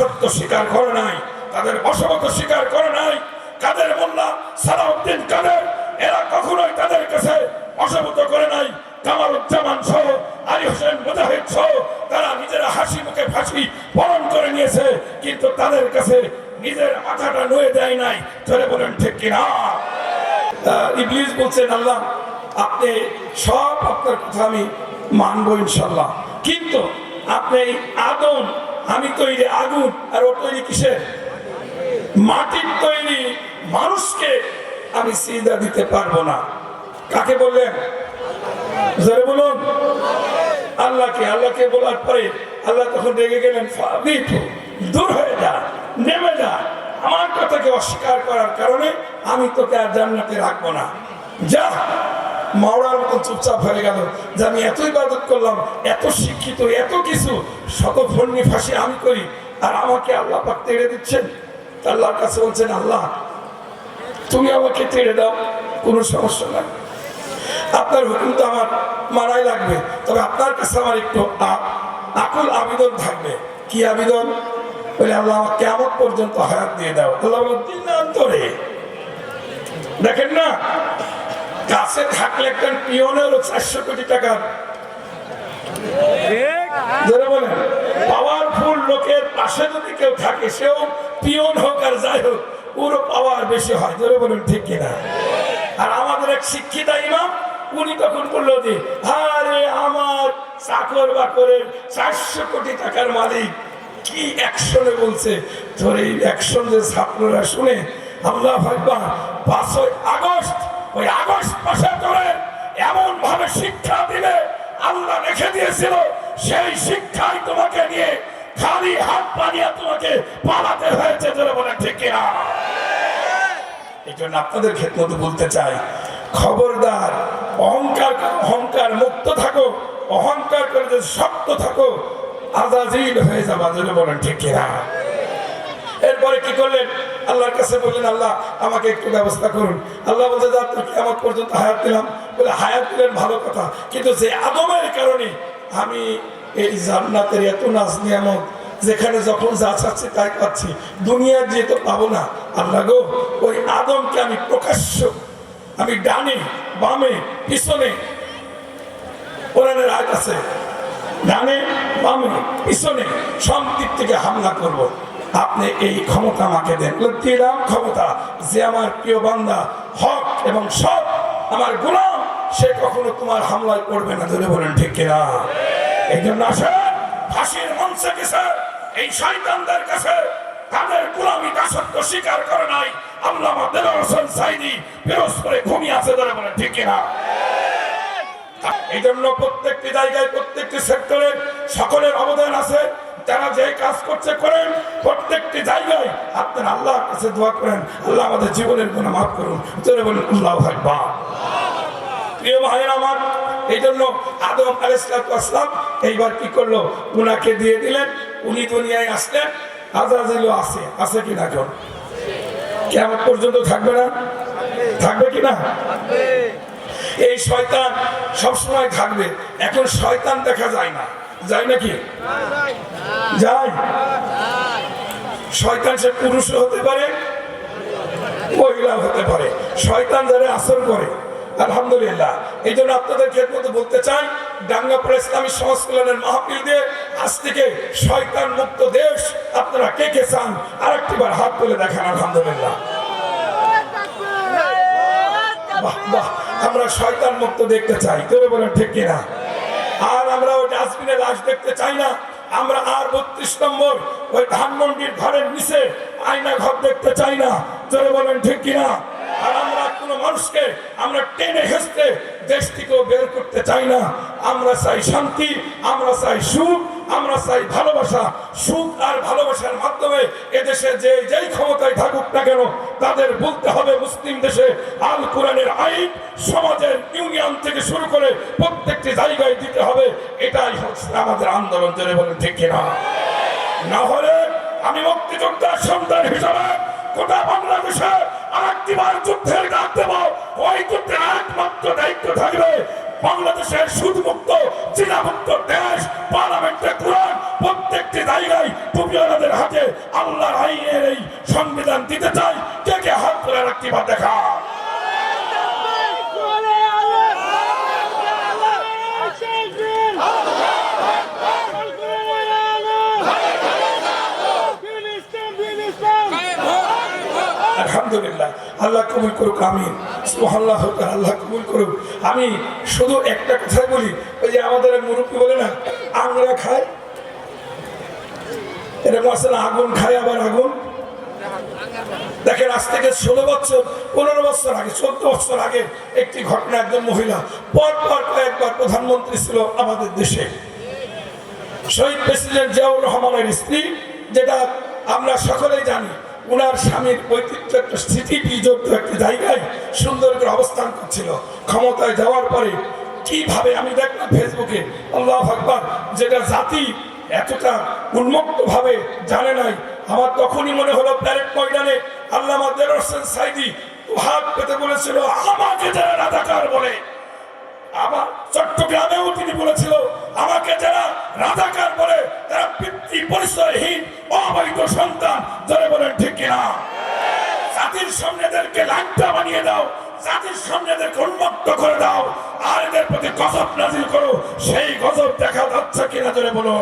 দাসত্ব স্বীকার করে নাই, তাদের বসবাস স্বীকার করে নাই। কাদের মোল্লা, সালাউদ্দিন কাদের? এরা কখনোই তাদের কাছে বসবাস করে নাই। সহ সহ, তারা নিজেরা হাসি মুখে করে নিয়েছে, কিন্তু তাদের কাছে নিজের মাথাটা নুয়ে দেয় নাই। বলেন, ঠিক আপনি সব আপনার কথা আমি মানবো ইনশাল্লাহ। কিন্তু আপনি আগুন আমি তৈরি আগুন, আর ও তৈরি কিসের? মাটির তৈরি মানুষকে আমি সিজদা দিতে পারব না। কাকে বললেন? বলুন। আল্লাহকে আল্লাহকে বলার পরে আল্লাহ তখন রেগে গেলেন দূর হয়ে যা, নেমে যা। আমার কথাকে অস্বীকার করার কারণে আমি তোকে আর জান্নাতে রাখব না। যা। মাওড়ার মতো চুপচাপ হয়ে গেল যে আমি এত ইবাদত করলাম এত শিক্ষিত এত কিছু শত ফন্নি ফাঁসি আমি করি আর আমাকে আল্লাহ পাক তেড়ে দিচ্ছেন। আল্লাহর কাছে বলছেন আল্লাহ তুমি আমাকে তেড়ে দাও কোনো সমস্যা নাই। আপনার হুকুম তো আমার মানাই লাগবে তবে আপনার কাছে আমার একটু আকুল আবেদন থাকবে। কি আবেদন? বলে আল্লাহ আমার কেমন পর্যন্ত হায়াত দিয়ে দাও। আল্লাহ বলেন, দিনান্তরে দেখেন না কাছে থাকলে একজন পিওনেরও চারশো কোটি টাকা। যারা পাওয়ারফুল লোকের পাশে যদি কেউ থাকে সেও পিওন হোক আর যাই হোক পুরো পাওয়ার বেশি হয়। ধরে বলুন ঠিক কিনা? আর আমাদের এক শিক্ষিতা ইমাম উনি তখন বলল যে আরে আমার চাকর বাকরের চারশো কোটি টাকার মালিক কি অ্যাকশনে বলছে? তোর এই অ্যাকশন যে ছাত্ররা শুনে আল্লাহ ভাববা পাঁচই আগস্ট ওই আগস্ট মাসে ধরে এমন ভাবে শিক্ষা দিলে আল্লাহ রেখে দিয়েছিল, সেই শিক্ষাই তোমাকে নিয়ে খালি হাত পানিয়ে তোমাকে পালাতে হয়েছে ধরে বলে ঠিক কিনা? এই জন্য আপনাদের ক্ষেত্রে বলতে চাই, খবরদার, অহংকার অহংকার মুক্ত থাকো, অহংকার করে যদি শক্ত থাকো, আজাজিল হয়ে যাবা যদি বলেন ঠিক কিনা? এরপরে কি করলেন? আল্লাহর কাছে বললেন, আল্লাহ, আমাকে একটু ব্যবস্থা করুন। আল্লাহ বলতে যা, তোর কেমন পর্যন্ত হায়াত দিলাম? বলে, হায়াত দিলেন ভালো কথা। কিন্তু যে আদমের কারণে আমি এই জান্নাতের এত নাচ নিয়ামত, যেখানে যখন যা চাচ্ছি তাই পাচ্ছি, দুনিয়ার যে তো পাবো না, আল্লাহ গো, ওই আদমকে আমি প্রকাশ্য, আমি ডানে, বামে, পিছনে, কোরআনের আয়াত আছে, ডানে, বামে, পিছনে, সব দিক থেকে হামলা করব। আপনি এই ক্ষমতা আমাকে দেন। দিলাম ক্ষমতা। যে আমার প্রিয় বান্দা, হক এবং সব আমার গুলাম, সে কখনো তোমার হামলায় করবে না। ধরে বলেন, ঠিক কিনা? এই জন্য আসেন, ফাঁসির মঞ্চে গেছে। এই শয়তানদের কাছে তাদের গুলামি দাসত্ব স্বীকার করে নাই। আল্লাহ দেওয়ার হোসেন সাইদি ফেরোজ করে ঘুমিয়ে আছে, ধরে বলেন, ঠিক কিনা? এই জন্য প্রত্যেকটি জায়গায়, প্রত্যেকটি সেক্টরে সকলের অবদান আছে। যারা যে কাজ করছে, করেন। প্রত্যেকটি জায়গায় আপনার কাছে দোয়া করেন। আল্লাহ আমাদের জীবনের মাফ করুন। চলে আল্লাহ আমার, এই জন্য আদম এইবার কি করল? উনাকে দিয়ে দিলেন। উনি দুনিয়ায় আসলেন। আছে। আছে পর্যন্ত থাকবে না? থাকবে কিনা? এই শয়তান সবসময় থাকবে। এখন শয়তান দেখা যায় না। যায় নাকি? যায়। শয়তান সে পুরুষ হতে পারে মহিলা হতে পারে। শয়তান যারা আসর করে, আলহামদুলিল্লাহ। এই জন্য আপনাদের ক্ষেত্রে বলতে চাই ডাঙ্গাপুর ইসলামী সমাজ কল্যাণের মাহফিল আজ থেকে শয়তান মুক্ত দেশ আপনারা কে কে চান? আরেকটি বার হাত তুলে দেখান, আলহামদুলিল্লাহ। বাহ বাহ, আমরা শয়তান মুক্ত দেখতে চাই। তোরে বলেন, ঠিক কিনা? আর আমরা ওই ডাস্টবিনে লাশ দেখতে চাই না। আমরা আর বত্রিশ নম্বর ওই ধানমন্ডির ঘরের নিচে আয়না ঘর দেখতে চাই না। তোরে বলেন, ঠিক কিনা? আর আমরা কোনো মানুষকে আমরা টেনে হেসতে দেশ থেকেও বের করতে চাই না। আমরা চাই শান্তি, আমরা চাই সুখ আমরা চাই ভালোবাসা, সুখ আর ভালোবাসার মাধ্যমে এদেশে যে যেই ক্ষমতায় থাকুক না কেন, তাদের বলতে হবে মুসলিম দেশে আল কোরআনের আইন সমাজের ইউনিয়ন থেকে শুরু করে প্রত্যেকটি জায়গায় দিতে হবে। এটাই হচ্ছে আমাদের আন্দোলন জেনে বলেন ঠিক কিনা? না হলে আমি মুক্তিযোদ্ধার সন্তান হিসাবে গোটা বাংলাদেশে আরেকটি বার যুদ্ধের ডাক দেব। ওই যুদ্ধের একমাত্র দায়িত্ব থাকবে বাংলাদেশের সুদমুক্ত জিনামুক্ত দেশ বা দেখা। আল্লাহ কবুল করুক আমি সুবহানাল্লাহ, আল্লাহ কবুল করুক। আমি শুধু একটা কথাই বলি, ওই যে আমাদের মুরব্বী বলে না, আংরা খায়। এরকম না আগুন খায় আবার আগুন। দেখেন, আজ থেকে ষোলো বছর, পনেরো বছর আগে, চোদ্দ বছর আগে একটি ঘটনা একজন মহিলা, পর পর কয়েকবার প্রধানমন্ত্রী ছিল আমাদের দেশে। শহীদ প্রেসিডেন্ট জিয়াউর রহমানের স্ত্রী, যেটা আমরা সকলেই জানি, উনার স্বামীর ঐতিহ্য একটা স্মৃতিবিজড়িত একটি জায়গায় সুন্দর করে অবস্থান করছিল। ক্ষমতায় যাওয়ার পরে কীভাবে আমি দেখলাম ফেসবুকে, আল্লাহ আকবার, যেটা জাতি এতটা উন্মুক্তভাবে জানে নাই আমার তখনই মনে হলো প্যারেড ময়দানে আল্লাহ হোসেন সাইদি হাত পেতে বলেছিল আমাকে যারা রাজাকার বলে। আবার চট্টগ্রামেও তিনি বলেছিল, আমাকে যারা রাজাকার বলে, তারা পিতৃ পরিচয়হীন অবৈধ সন্তান ধরে বলেন, ঠিক কিনা? জাতির সামনে এদেরকে লাংটা বানিয়ে দাও, জাতির সামনে এদেরকে উন্মুক্ত করে দাও, আর এদের প্রতি গজব নাজিল করো, সেই গজব দেখা যাচ্ছে কিনা ধরে বলো।